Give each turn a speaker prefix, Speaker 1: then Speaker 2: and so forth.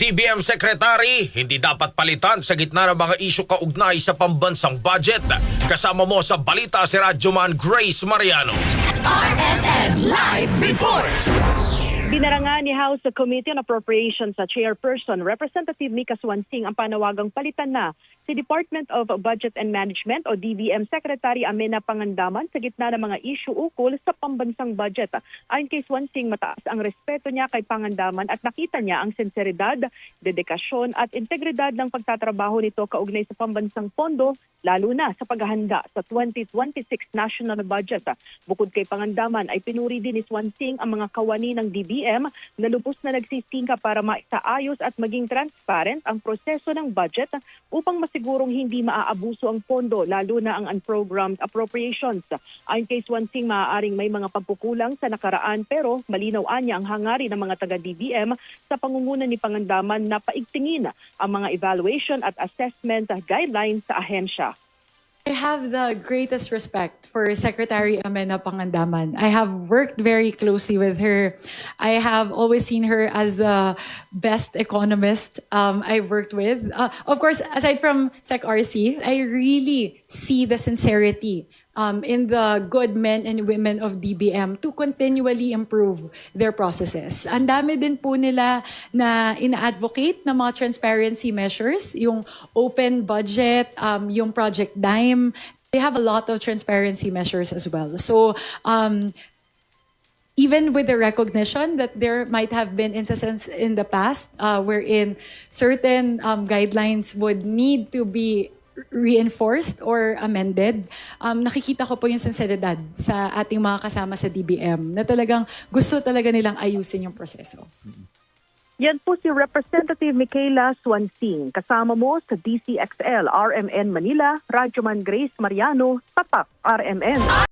Speaker 1: DBM Secretary, hindi dapat palitan sa gitna ng mga isyu kaugnay sa pambansang budget. Kasama mo sa balita si Radyoman Grace Mariano.
Speaker 2: RNN Live Report.
Speaker 3: Binarangan ni House Committee on Appropriations sa Chairperson Representative Mika Swansing ang panawagang palitan na si Department of Budget and Management o DBM Secretary Amena Pangandaman sa gitna ng mga issue ukol sa pambansang budget. Ayon kay Swansing, mataas ang respeto niya kay Pangandaman at nakita niya ang sinseridad, dedikasyon at integridad ng pagtatrabaho nito kaugnay sa pambansang pondo, lalo na sa paghahanda sa 2026 national budget. Bukod kay Pangandaman ay pinuri din ni Swansing ang mga kawani ng DBM na lubos na nagsistingka para maitaayos at maging transparent ang proseso ng budget upang masigurong hindi maaabuso ang pondo lalo na ang unprogrammed appropriations. Ayon kay Swansing, maaaring may mga pagkukulang sa nakaraan pero malinaw niya ang hangarin ng mga taga-DBM sa pangunguna ni Pangandaman na paigtingin ang mga evaluation at assessment guidelines sa ahensya.
Speaker 4: I have the greatest respect for Secretary Amena Pangandaman. I have worked very closely with her. I have always seen her as the best economist um, I've worked with. Uh, of course, aside from Sec RC, I really see the sincerity um, in the good men and women of DBM to continually improve their processes. Ang dami din po nila na ina-advocate ng mga transparency measures, yung open budget, um, yung Project Dime. They have a lot of transparency measures as well. So, um, even with the recognition that there might have been instances in the past uh, wherein certain um, guidelines would need to be reinforced or amended, um, nakikita ko po yung sinseridad sa ating mga kasama sa DBM na talagang gusto talaga nilang ayusin yung proseso.
Speaker 3: Yan po si Representative Michaela Swansing. Kasama mo sa DCXL RMN Manila, Radyoman Grace Mariano, Tapak RMN.